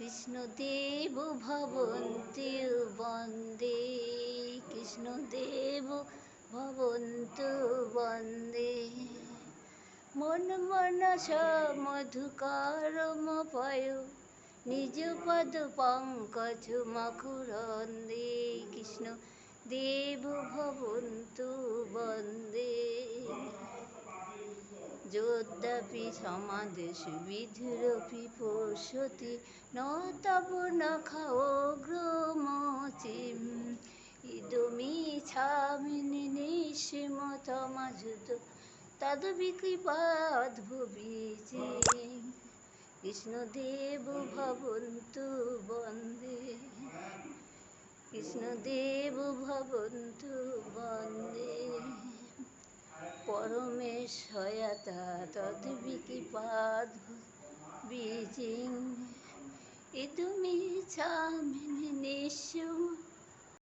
কৃষ্ণদেব ভবন্তি বন্দে, কৃষ্ণদেব ভবন্তু বন্দে। মন মনস মধুকারমপয় নিজ পদ পঙ্কজ মকুরন্দে কৃষ্ণ দেব ভবন্তু বন্দে। যদ্যপি সমাদেশ বিধিরপি পোষতি ন তব নখগ্রমচিম ইদমিছামিনি নিঃসীমতমযুত তদ্বিকৃপাদ্ভুবিচি কৃষ্ণদেব ভবন্তু বন্দে, কৃষ্ণদেব ভবন্তু বন্দে পরমেশ্বয়তা তদ্বিকিপাদ বীজিং। ইদুমিছামিনি